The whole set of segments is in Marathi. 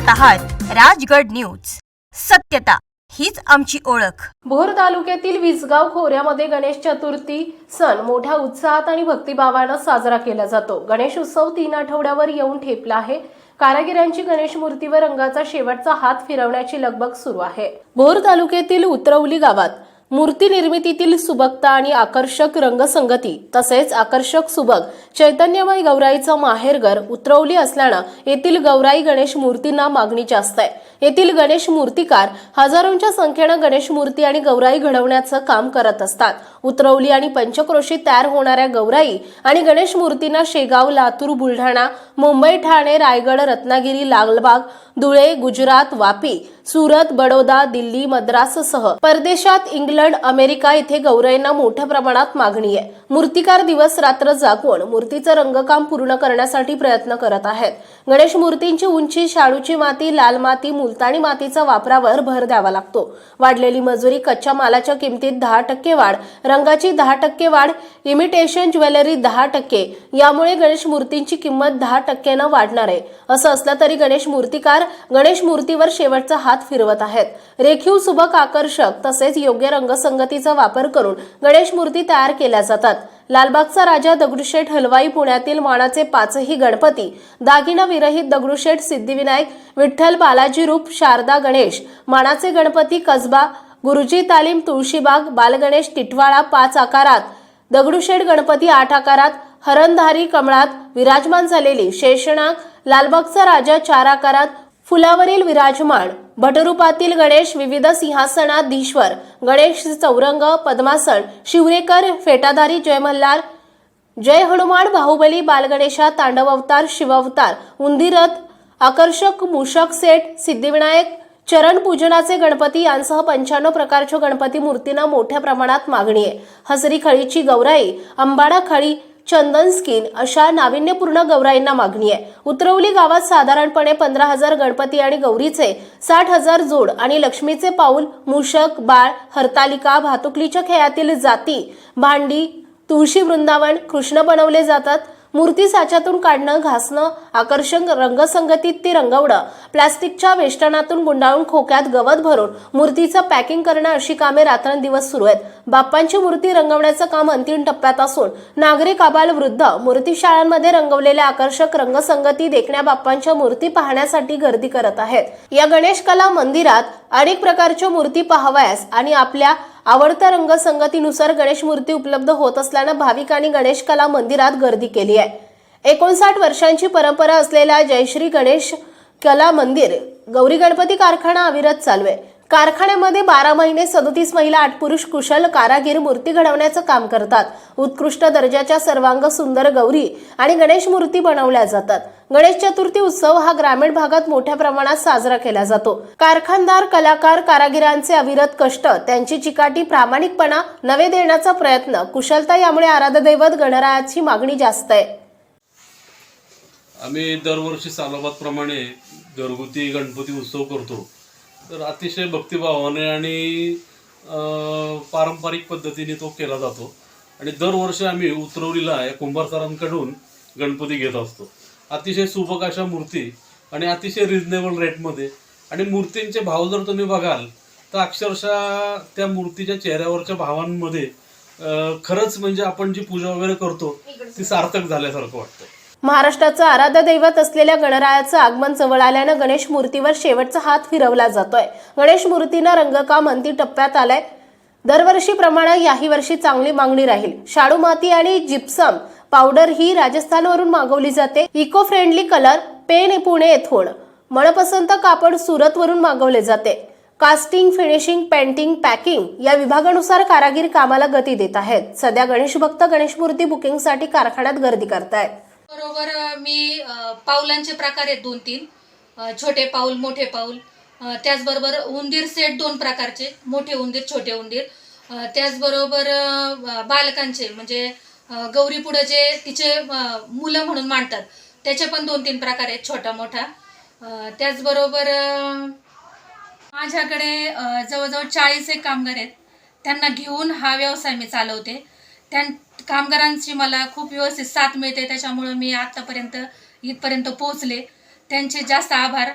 पाहत आहात राजगड न्यूज. सत्यता हीच आमची ओळख. भोर तालुक्यातील विसगाव खोऱ्यामध्ये गणेश चतुर्थी सण मोठ्या उत्साहात आणि भक्तिभावानं साजरा केला जातो. गणेश उत्सव तीन आठवड्यावर येऊन ठेपला आहे. कारागिरांची गणेश मूर्तीवर रंगाचा शेवटचा हात फिरवण्याची लगबग सुरू आहे. भोर तालुक्यातील उतरवली गावात मूर्ती निर्मितीतील सुबकता आणि आकर्षक रंगसंगती तसेच आकर्षक सुबक चैतन्यमय गौराईचं माहेरघर उतरवली असल्यानं येथील गौराई गणेश मूर्तींना मागणी जास्त आहे. येथील गणेश मूर्तिकार हजारोंच्या संख्येनं गणेश मूर्ती आणि गौराई घडवण्याचं काम करत असतात. उतरवली आणि पंचक्रोशी तयार होणाऱ्या गौराई आणि गणेश मूर्तींना शेगाव लातूर बुलढाणा मुंबई ठाणे रायगड रत्नागिरी लालबाग धुळे गुजरात वापी सुरत बडोदा दिल्ली मद्राससह परदेशात इंग्लंड अमेरिका इथे गौराईंना मोठ्या प्रमाणात मागणी आहे. मूर्तिकार दिवस रात्र जागून मूर्तीचं रंगकाम पूर्ण करण्यासाठी प्रयत्न करत आहेत. गणेश मूर्तींची उंची शाडूची माती लाल माती मुलतानी मातीचा वापरावर भर द्यावा लागतो. वाढलेली मजुरी कच्च्या मालाच्या किमतीत दहा टक्के वाढ रंगाची दहा टक्के वाढ इमिटेशन ज्वेलरी दहा टक्के. यामुळे गणेश मूर्तींची किंमत दहा टक्क्यानं वाढणार आहे. असं असलं तरी गणेश मूर्तिकार गणेश मूर्तीवर शेवटचा हात फिरवत आहेत. रेखीव सुबक आकर्षक तसेच योग्य रंगसंगतीचा वापर करून गणेश मूर्ती तयार केल्या जातात. लालबागचा राजा दगडूशेठ हलवाई पुण्यातील मानाचे पाचही गणपती दागिना विरहित दगडूशेठ सिद्धिविनायक विठ्ठल बालाजी रूप शारदा गणेश मानाचे गणपती कसबा गुरुजी तालीम तुळशीबाग बालगणेश टिटवाळा पाच आकारात दगडूशेठ गणपती आठ आकारात हरणधारी कमळात विराजमान झालेली शेषणाग लालबागचा राजा चार आकारात फुलावरील विराजमान भटरूपातील गणेश विविध सिंहासनाधीश्वर गणेश चौरंग पद्मासन शिवरेकर फेटाधारी जय मल्हार जय हनुमान बाहुबली बालगणेशा तांडव अवतार शिवावतार उंदिरथ आकर्षक मूषक सेठ सिद्धिविनायक चरण पूजनाचे गणपती यांसह पंच्याण्णव प्रकारच्या गणपती मूर्तींना मोठ्या प्रमाणात मागणी आहे. हसरी खळीची गौराई अंबाडा खळी चंदन स्किन अशा नाविन्यपूर्ण गौराईंना मागणी आहे. उतरवली गावात साधारणपणे पंधरा हजार गणपती आणि गौरीचे साठ हजार जोड आणि लक्ष्मीचे पाऊल मूषक बाळ हरतालिका भातुकलीच्या खेळातील जाती भांडी तुळशी वृंदावन कृष्ण बनवले जातात. मूर्ती साच्यातून काढणं घासणं आकर्षक रंगसंगतीत ती रंगवणं प्लास्टिकच्या वेष्टनातून गुंडाळून खोक्यात गवत भरून मूर्तीचं पॅकिंग करणं अशी कामे रात्रंदिवस सुरू आहेत. बाप्पांची मूर्ती रंगवण्याचं काम अंतिम टप्प्यात असून नागरिक आबाल वृद्ध मूर्ती शाळांमध्ये रंगवलेल्या आकर्षक रंगसंगती देखण्या बाप्पांच्या मूर्ती पाहण्यासाठी गर्दी करत आहेत. या गणेश कला मंदिरात अनेक प्रकारच्या मूर्ती पाहावयास आणि आपल्या आवडत्या रंगसंगतीनुसार गणेश मूर्ती उपलब्ध होत असल्यानं भाविकांनी गणेश कला मंदिरात गर्दी केली आहे. एकोणसाठ वर्षांची परंपरा असलेल्या जयश्री गणेश कला मंदिर गौरी गणपती कारखाना अविरत चालू आहे. कारखान्यामध्ये बारा महिने सदतीस महिला आठ पुरुष कुशल कारागीर मूर्ती घडवण्याचं काम करतात. उत्कृष्ट दर्जाच्या सर्वांग सुंदर गौरी आणि गणेश मूर्ती बनवल्या जातात. गणेश चतुर्थी उत्सव हा ग्रामीण भागात मोठ्या प्रमाणात साजरा केला जातो. कारखानदार कलाकार कारागिरांचे अविरत कष्ट त्यांची चिकाटी प्रामाणिकपणा नवे देण्याचा प्रयत्न कुशलता यामुळे आराधदैवत गणरायाची मागणी जास्त आहे. आम्ही दरवर्षी सालाबादप्रमाणे घरगुती गणपती उत्सव करतो. तर अतिशय भक्तिभावाने आणि पारंपरिक पद्धतीने तो केला जातो. आणि दरवर्षी आम्ही उतरवलीला या कुंभार सरांकडून गणपती घेत असतो. अतिशय सुबक अशा मूर्ती आणि अतिशय रिजनेबल रेटमध्ये आणि मूर्तींचे भाव जर तुम्ही बघाल तर अक्षरशः त्या मूर्तीच्या चेहऱ्यावरच्या भावांमध्ये खरंच म्हणजे आपण जी पूजा वगैरे करतो ती सार्थक झाल्यासारखं वाटतं. महाराष्ट्राचं आराध्य दैवत असलेल्या गणरायाचं आगमन जवळ आल्यानं गणेश मूर्तीवर शेवटचा हात फिरवला जातोय. गणेश मूर्तीनं रंगकाम अंतिम टप्प्यात आलंय. दरवर्षीप्रमाणे याही वर्षी चांगली मागणी राहील. शाडू माती आणि जिप्सम पावडर ही राजस्थानवरून मागवली जाते. Eco friendly colour pen Pune येथून मनपसंत कापड सुरतवरून मागवले जाते. कास्टिंग फिनिशिंग पेंटिंग पॅकिंग या विभागानुसार कारागीर कामाला गती देत आहेत. सध्या गणेश भक्त गणेश मूर्ती बुकिंगसाठी कारखान्यात गर्दी करतायत. बरोबर मी पाऊलांचे प्रकार आहेत दोन तीन छोटे पाऊल मोठे पाऊल. त्याचबरोबर उंदीर सेट दोन प्रकारचे मोठे उंदीर छोटे उंदीर. त्याचबरोबर बालकांचे म्हणजे गौरीपुढं गौरी जे तिचे मुलं म्हणून मांडतात त्याचे पण दोन तीन प्रकार आहेत छोटा मोठा. त्याचबरोबर माझ्याकडे जवळजवळ चाळीस एक कामगार आहेत. त्यांना घेऊन हा व्यवसाय मी चालवते. त्या कामगारांची मला खूप व्यवस्थित साथ मिळते त्याच्यामुळं मी आत्तापर्यंत इथपर्यंत पोहोचले. त्यांचे जास्त आभार.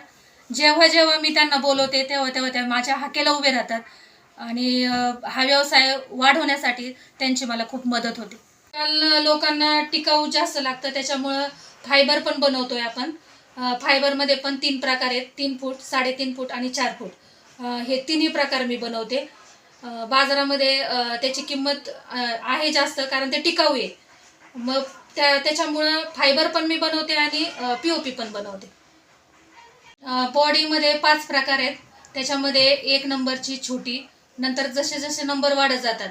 जेव्हा जेव्हा मी त्यांना बोलवते तेव्हा तेव्हा त्या माझ्या हाकेला उभे राहतात. आणि हा व्यवसाय वाढवण्यासाठी त्यांची मला खूप मदत होते. काल लोकांना टिकाऊ जास्त लागतं त्याच्यामुळं फायबर पण बनवतोय आपण. फायबरमध्ये पण तीन प्रकार आहेत. तीन फूट साडेतीन फूट आणि चार फूट. हे तिन्ही प्रकार मी बनवते. बाजारामध्ये त्याची किंमत आहे जास्त कारण ते टिकाऊ आहे. मग त्या त्याच्यामुळं फायबर पण मी बनवते आणि पी ओ पी पण बनवते. बॉडीमध्ये पाच प्रकार आहेत. त्याच्यामध्ये एक नंबरची छोटी नंतर जसे जसे नंबर वाढत जातात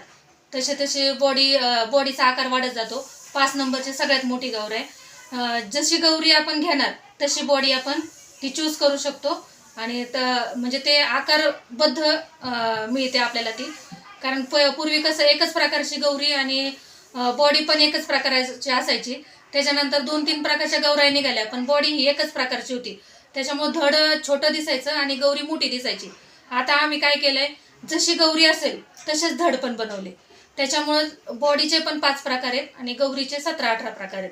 तसे तसे बॉडी बॉडीचा आकार वाढत जातो. पाच नंबरची सगळ्यात मोठी गौर आहे. जशी गौरी आपण घेणार तशी बॉडी आपण ती चूज करू शकतो. आणि त म्हणजे ते आकारबद्ध मिळते आपल्याला ती. कारण प पूर्वी कसं एकच प्रकारची गौरी आणि बॉडी पण एकच प्रकारची असायची. त्याच्यानंतर दोन तीन प्रकारच्या गौराई निघाल्या पण बॉडी ही एकच प्रकारची होती. त्याच्यामुळे धड छोटं दिसायचं आणि गौरी मोठी दिसायची. आता आम्ही काय केलंय जशी गौरी असेल तसेच धड पण बनवले. त्याच्यामुळं बॉडीचे पण पाच प्रकार आहेत आणि गौरीचे सतरा अठरा प्रकार आहेत.